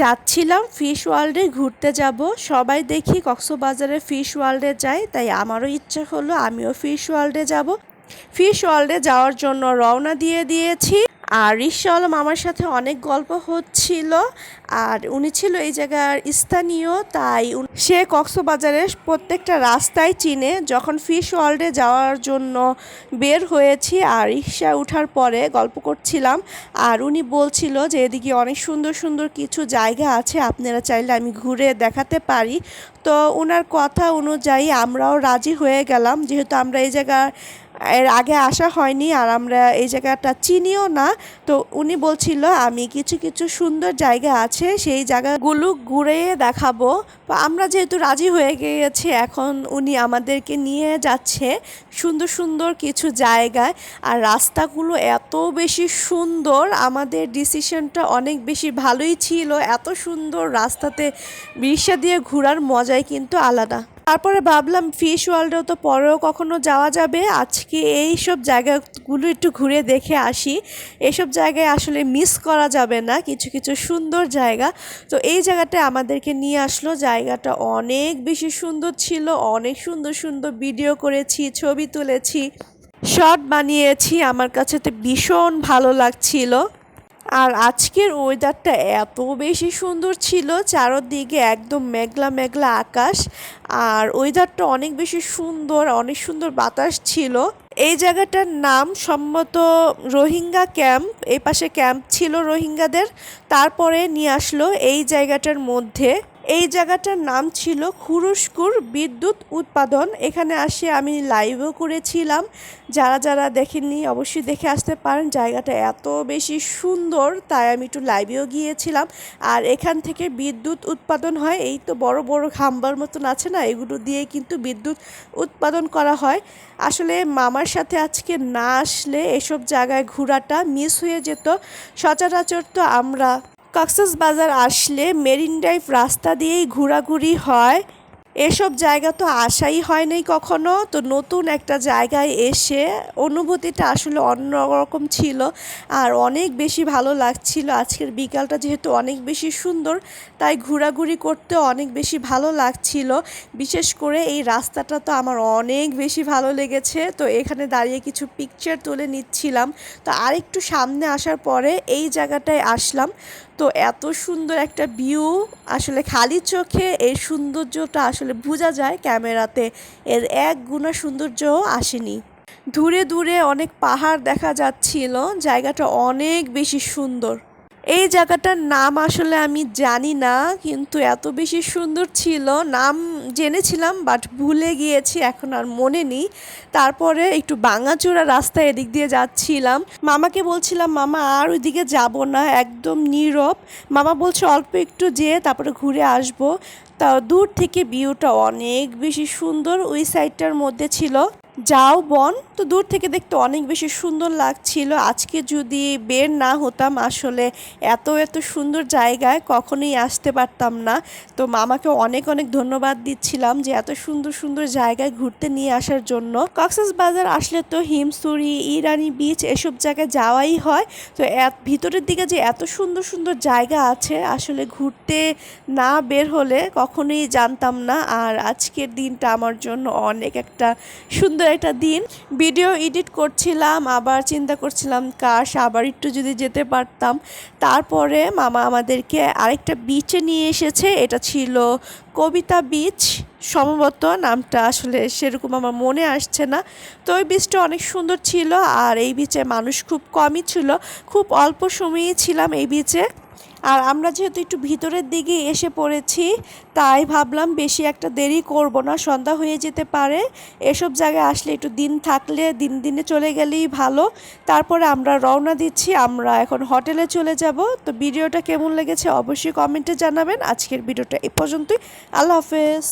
যাচ্ছিলাম ফিশ ওয়ার্ল্ডে ঘুরতে যাব। সবাই দেখি কক্সবাজারে ফিশ ওয়ার্ল্ডে যায়, তাই আমারও ইচ্ছা হলো আমিও ফিশ ওয়ার্ল্ডে যাব। ফিশ ওয়ার্ল্ডে যাওয়ার জন্য রওনা দিয়ে দিয়েছি। আর রিক্সাওয়ালা মামার সাথে অনেক গল্প হচ্ছিল, আর উনি ছিল এই জায়গার স্থানীয়, তাই সে কক্সবাজারের প্রত্যেকটা রাস্তায় চিনে যখন ফিশ ওয়ার্ল্ডে যাওয়ার জন্য বের হয়েছি, আর রিক্সা ওঠার পরে গল্প করছিলাম, আর উনি বলছিল যে এদিকে অনেক সুন্দর সুন্দর কিছু জায়গা আছে, আপনারা চাইলে আমি ঘুরে দেখাতে পারি। তো ওনার কথা অনুযায়ী আমরাও রাজি হয়ে গেলাম, যেহেতু আমরা এই জায়গা এর আগে আসা হয়নি আর আমরা এই জায়গাটা চিনিও না। তো উনি বলছিল, আমি কিছু কিছু সুন্দর জায়গা আছে, সেই জায়গাগুলো ঘুরে দেখাবো। আমরা যেহেতু রাজি হয়ে গিয়েছি, এখন উনি আমাদেরকে নিয়ে যাচ্ছে সুন্দর সুন্দর কিছু জায়গায়। আর রাস্তাগুলো এত বেশি সুন্দর, আমাদের ডিসিশনটা অনেক বেশি ভালোই ছিল। এত সুন্দর রাস্তাতে রিক্সা দিয়ে ঘোরার মজাই কিন্তু আলাদা। তারপরে ভাবলাম ফিশ ওয়ার্ল্ডেও তো পরেও কখনো যাওয়া যাবে। আজকে এই সব জায়গাগুলো একটু ঘুরে দেখে আসি। এসব জায়গায় আসলে মিস করা যাবে না, কিছু কিছু সুন্দর জায়গা। তো এই জায়গাটা আমাদেরকে নিয়ে আসলো। জায়গাটা অনেক বেশি সুন্দর ছিল, অনেক সুন্দর সুন্দর ভিডিও করেছি, ছবি তুলেছি শর্ট বানিয়েছি। আমার কাছে তো ভীষণ ভালো লাগছিল। আর আজকের ওয়েদারটা এত বেশি সুন্দর ছিল, চারদিকে একদম মেঘলা মেঘলা আকাশ, আর ওয়েদারটা অনেক বেশি সুন্দর, অনেক সুন্দর বাতাস ছিল। এই জায়গাটার নাম সম্মত রোহিঙ্গা ক্যাম্প এই পাশে ক্যাম্প ছিল রোহিঙ্গাদের, তারপরে নিয়ে আসলো এই জায়গাটার মধ্যে। এই জায়গাটার নাম ছিল খুরুশকুর বিদ্যুৎ উৎপাদন। এখানে আসে আমি লাইভও করেছিলাম। যারা যারা দেখেননি অবশ্যই দেখে আসতে পারেন। জায়গাটা এত বেশি সুন্দর, তাই আমি একটু লাইভেও গিয়েছিলাম। আর এখান থেকে বিদ্যুৎ উৎপাদন হয়। এই তো বড় বড় খাম্বার মতন আছে না? এগুলো দিয়ে কিন্তু বিদ্যুৎ উৎপাদন করা হয়। আসলে মামার সাথে আজকে না আসলে এসব জায়গায় ঘোরাটা মিস হয়ে যেত। সচরাচর তো আমরা কক্সেস বাজার আসলে মেরিন ড্রাইভ রাস্তা দিয়েই ঘোরাঘুরি হয়। এসব জায়গা তো আসাই হয় নাই কখনো। তো নতুন একটা জায়গায় এসে অনুভূতিটা আসলে অন্যরকম ছিল আর অনেক বেশি ভালো লাগছিল। আজকের বিকালটা যেহেতু অনেক বেশি সুন্দর, তাই ঘোরাঘুরি করতে অনেক বেশি ভালো লাগছিল। বিশেষ করে এই রাস্তাটা তো আমার অনেক বেশি ভালো লেগেছে। তো এখানে দাঁড়িয়ে কিছু পিকচার তুলে নিচ্ছিলাম। তো আরেকটু সামনে আসার পরে এই জায়গাটায় আসলাম। তো এত সুন্দর একটা ভিউ আসলে খালি চোখে এই সৌন্দর্যটা আসলে বোঝা যায় ক্যামেরাতে। এর এক গুণা সৌন্দর্যও আসেনি। দূরে দূরে অনেক পাহাড় দেখা যাচ্ছিল, জায়গাটা অনেক বেশি সুন্দর। এই জায়গাটার নাম আসলে আমি জানি না, কিন্তু এত বেশি সুন্দর ছিল। নাম জেনেছিলাম বাট ভুলে গিয়েছি, এখন আর মনে নেই। তারপরে একটু বাঙাচোরা রাস্তায় এদিক দিয়ে যাচ্ছিলাম। মামাকে বলছিলাম, মামা, আর ওইদিকে যাব না, একদম নীরব। মামা বলছে, অল্প একটু যেয়ে তারপরে ঘুরে আসব। তা দূর থেকে ভিউটা অনেক বেশি সুন্দর, ওই সাইডটার মধ্যে ছিল। যাও বন। তো দূর থেকে দেখতে অনেক বেশি সুন্দর লাগছিল। আজকে যদি বের না হতাম আসলে এত এত সুন্দর জায়গায় কখনোই আসতে পারতাম না। তো মামাকে অনেক অনেক ধন্যবাদ দিচ্ছিলাম যে এত সুন্দর সুন্দর জায়গায় ঘুরতে নিয়ে আসার জন্য। কক্সেস বাজার আসলে তো হিমসুরি, ইরানি বিচ এসব জায়গায় যাওয়াই হয়। তো ভিতরের দিকে যে এত সুন্দর সুন্দর জায়গা আছে আসলে ঘুরতে না বের হলে কখনোই জানতাম না। আর আজকের দিনটা আমার জন্য অনেক একটা সুন্দর একটা দিন ভিডিও এডিট করছিলাম, আবার চিন্তা করছিলাম, কাশ, আবার একটু যদি যেতে পারতাম। তারপরে মামা আমাদেরকে আরেকটা বিচে নিয়ে এসেছে, এটা ছিল কবিতা বিচ সম্ভবত নামটা আসলে সেরকম আমার মনে আসছে না। তো ওই বিচটা অনেক সুন্দর ছিল, আর এই বিচে মানুষ খুব কমই ছিল, খুব অল্প সময়েই ছিলাম এই বিচে আর আমরা যেহেতু একটু ভিতরের দিকে এসে পড়েছি, তাই ভাবলাম বেশি একটা দেরি করব না, সন্ধ্যা হয়ে যেতে পারে। এসব জায়গায় আসলে একটু দিন থাকলে দিন দিনে চলে গেলেই ভালো। তারপরে আমরা রওনা দিচ্ছি, আমরা এখন হোটেলে চলে যাব। তো ভিডিওটা কেমন লেগেছে অবশ্যই কমেন্টে জানাবেন। আজকের ভিডিওটা এ পর্যন্তই। আল্লাহ হাফেজ।